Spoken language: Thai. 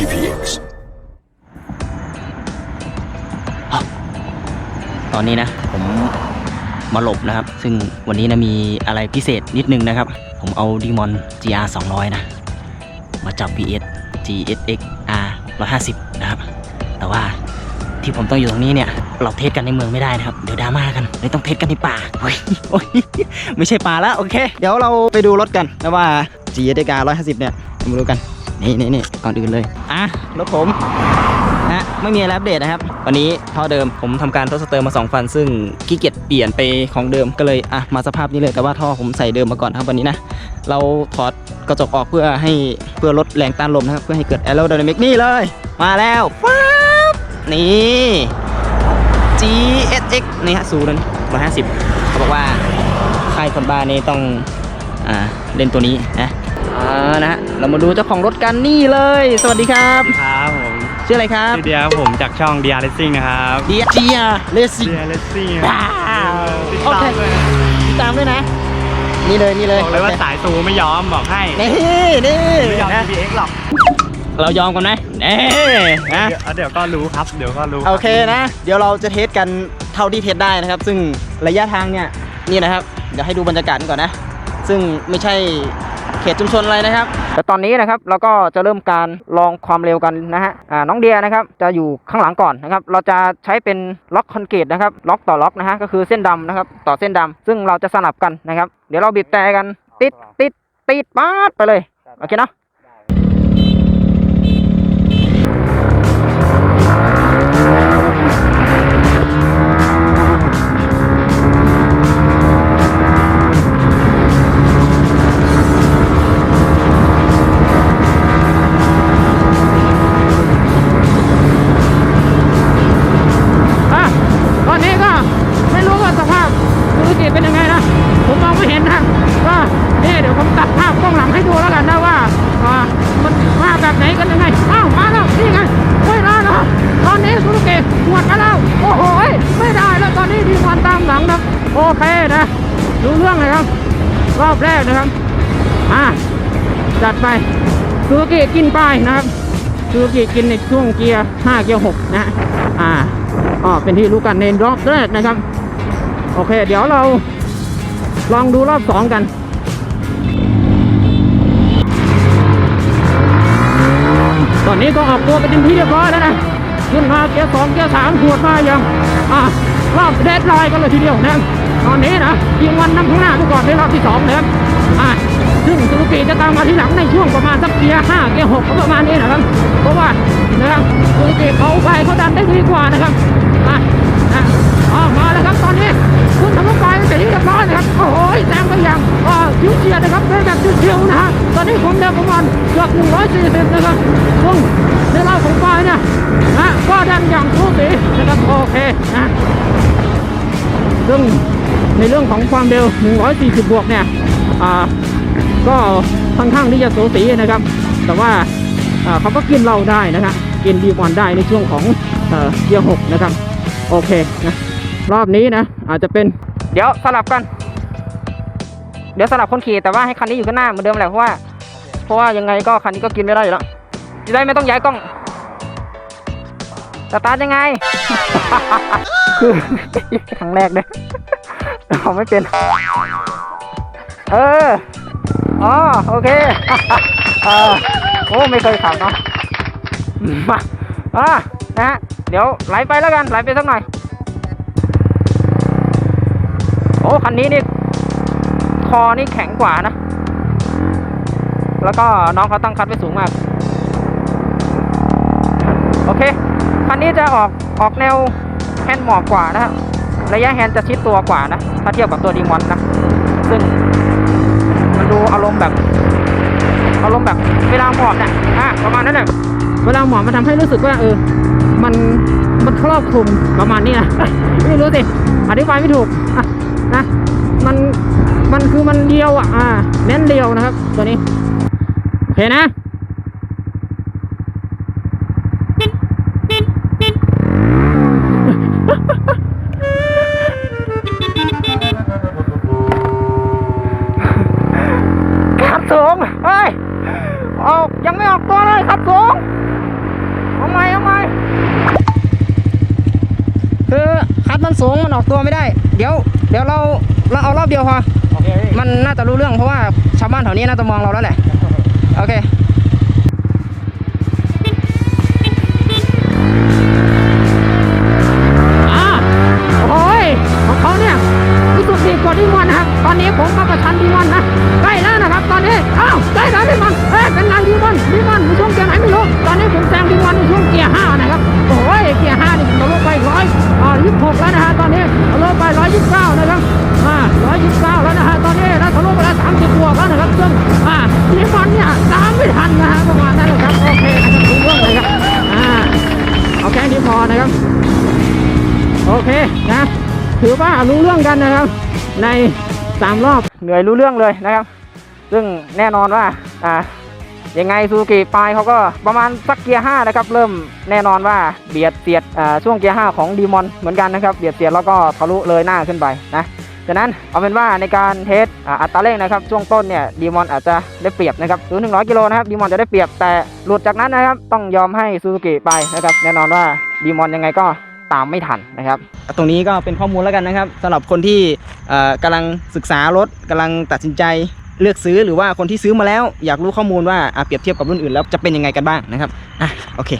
GPX ตอนนี้นะ ผมมาหลบนะครับ ซึ่งวันนี้นะมีอะไรพิเศษนิดนึงนะครับ ผมเอาดีมอน GR 200 นะ มาจับ VS GSX R 150 นะครับ แต่ว่าที่ผมต้องอยู่ตรงนี้เนี่ย เราเทสกันในเมืองไม่ได้นะครับ เดี๋ยวดราม่ากันเลยต้องเทสกันในป่าโอ้ยโอ้ยไม่ใช่ป่าแล้ว โอเค เดี๋ยวเราไปดูรถกันนะว่า GSX R 150 เนี่ยมาดูกัน นี่นี่นี่ก่อนอื่นเลยอะรถผมนะไม่มีอะไรอัปเดตนะครับ วันนี้เท่าเดิมผมทำการทดสเตอร์มา 2 ฟัน ซึ่งขี้เกียจเปลี่ยนไปของเดิมก็เลยอะมาสภาพนี้เลยแต่ว่าท่อผมใส่เดิมมาก่อนครับวันนี้นะ เราถอดกระจกออกเพื่อให้เพื่อลดแรงต้านลมนะครับ เพื่อให้เกิดแอโร d y นามิกนี่เลย มาแล้วฟ้าบนี่ GSX นี่ฮะสูนร้อยห้าสิบเขาบอกว่าค่ายคนบ้านี่ต้องอ่าเล่นตัวนี้นะ อ่านะฮะเรามาดูเจ้าของรถกันนี่เลย สวัสดีครับ ครับผมชื่ออะไรครับชื่อเดียครับผมจากช่องเดียเลสซิ่งนะครับเดียเดียเลสซิ่งเดียเลสซิ่งว้าวติดโอตาเคมเลยติดตามด้วยนะ นี่เลยนี่เลยบอกเลยว่าโอคสายซูไม่ยอมบอกให้นี่นี่ไม่ยอม นะ GPX หรอกเรายอมกันไหมเน่นะเดี๋ยวเดี๋ยวก็รู้ครับเดี๋ยวก็รู้โอเคนะ เดี๋ยวเราจะเทสกันเท่าที่เทสได้นะครับ ซึ่งระยะทางเนี่ยนี่นะครับเดี๋ยวให้ดูบรรยากาศก่อนนะ ซึ่งไม่ใช่ เขตชุมชนอะไรนะครับ แต่ตอนนี้นะครับเราก็จะเริ่มการลองความเร็วกันนะฮะอ่าน้องเดียนะครับจะอยู่ข้างหลังก่อนนะครับเราจะใช้เป็นล็อกคอนกรีตนะครับล็อกต่อล็อกนะฮะก็คือเส้นดำนะครับต่อเส้นดำซึ่งเราจะสลับกันนะครับ เดี๋ยวเราบีบแต่กันติดติดติดป๊าดไปเลยโอเคเนาะ อเคนะรู้เรื่องเลยครับ รอบแรกนะครับอะจัดไปธุรกิกินป้ายนะครับซูซูกิกินในช่วงเกียร์5เกียร์6นะอ่าก็เป็นที่รู้กันในรอบแรกนะครับ โอเค เดี๋ยวเราลองดูรอบ2กันตอนนี้ก็ออกตัวไปเป็นที่เรียบร้อยแล้วนะขึ้นมาเกียร์2เกียร์3หวดมาอย่างอ่ารอบเดดไลน์กันเลยทีเดียวนะ ตอนนี้นะยิงวันนำข้างหน้าไปก่อนในรอบที่2นะครับอ่าซึ่งซูซูกิจะตามมาทีหลังในช่วงประมาณสักเกียร์5เกียร์6ก็ประมาณนี้นะครับ เพราะว่านะครับซูซูกิเขาไปเขาดันได้ดีกว่านะครับอะนะออกมาแล้วครับตอนนี้ขึ้นทางรถไฟเป็นที่เรียบร้อยนะครับโอ้โหแซงไปอย่างอ่าชิวเฉียดนะครับเป็นแบบชิวๆนะฮะตอนนี้ผมเดินประมาณเกือบ140นะครับ รื่องของความเร็ว 140 บวกเนี่ยอ่าก็ค่อนข้างที่จะสูสีนะครับ แต่ว่าอ่าเขาก็กินเราได้นะครับกินดีวันได้ในช่วงของเอ่อเกียร์หกนะครับ โอเคนะรอบนี้นะอาจจะเป็นเดี๋ยวสลับกัน เดี๋ยวสลับคนขี่แต่ว่าให้คันนี้อยู่ข้างหน้าเหมือนเดิมแหละเพราะว่าเพราะว่ายังไงก็คันนี้ก็กินไม่ได้อยู่แล้วจะได้ไม่ต้องย้ายกล้องสตาร์ทยังไงคือครั้งแรกเลยาไม่เป็น เออ อ๋อ โอเคเออโอ้ ไม่เคยขับเนาะมาอะนะฮะ เดี๋ยวไหลไปแล้วกัน ไหลไปสักหน่อย โอ้ คันนี้นี่ คอนี่แข็งกว่านะ แล้วก็น้องเขาตั้งคัดไว้สูงมาก โอเค คันนี้จะออกออกแนวแฮนด์หมอบกว่านะฮะ ระยะแฮนด์จะชิดตัวกว่านะ ถ้าเทียบกับตัวดีมอนนะ ซึ่งมันดูอารมณ์แบบ อารมณ์แบบเวลาหมอบเนี่ยอะประมาณนั้นแหละเวลาหมอมันทำให้รู้สึกว่าเออ มันมันครอบคลุมประมาณนี้นะไม่รู้สิอธิบายไม่ถูกะนะมันมันคือมันเดียวอะอ่าเน้นเดียวนะครับ ตัวนี้โอเคนะ ยังไม่ออกตัวเลยขับสูงเอาใหม่เอาใหม่คือขับมันสูงมันออกตัวไม่ได้ เดี๋ยว เดี๋ยวเราเราเอารอบเดียวพอโอเคพี่มันน่าจะรู้เรื่องเพราะว่าชาวบ้านแถวนี้น่าจะมองเราแล้วแหละโอเคอ่าโอ้ยของเขาเนี่ยที่สุดดีกว่าดีมอนนะครับ ตอนนี้ผมก็ประชันดีมอนนะใกล้แล้วนะครับ ตอนนี้อ้าวใกล้แล้วดีมอน ถือว่ารู้เรื่องกันนะครับ ในสามรอบเหนื่อยรู้เรื่องเลยนะครับ ซึ่งแน่นอนว่าอ่ายังไงซูกิปลายเขาก็ประมาณสักเกียร์ห้านะครับ เริ่มแน่นอนว่าเบียดเสียดช่วงเกียร์ห้าของดีมอนเหมือนกันนะครับเบียดเสียดแล้วก็ทะลุเลยหน้าขึ้นไปนะฉะนั้นเอาเป็นว่าในการเทสอ,อัตราเร่งนะครับ ช่วงต้นเนี่ยดีมอนอาจจะได้เปรียบนะครับศูนย์ถึงร้อยกิโลนะครับดีมอนจะได้เปรียบแต่หลุดจากนั้นนะครับ ต้องยอมให้ซูซูกิไปนะครับ แน่นอนว่าดีมอนยังไงก็ ตามไม่ทันนะครับ ตรงนี้ก็เป็นข้อมูลแล้วกันนะครับสำหรับคนที่เอ่อกำลังศึกษารถกำลังตัดสินใจเลือกซื้อหรือว่าคนที่ซื้อมาแล้ว อยากรู้ข้อมูลว่าอะเปรียบเทียบกับรุ่นอื่นแล้วจะเป็นยังไงกันบ้างนะครับอะโอเค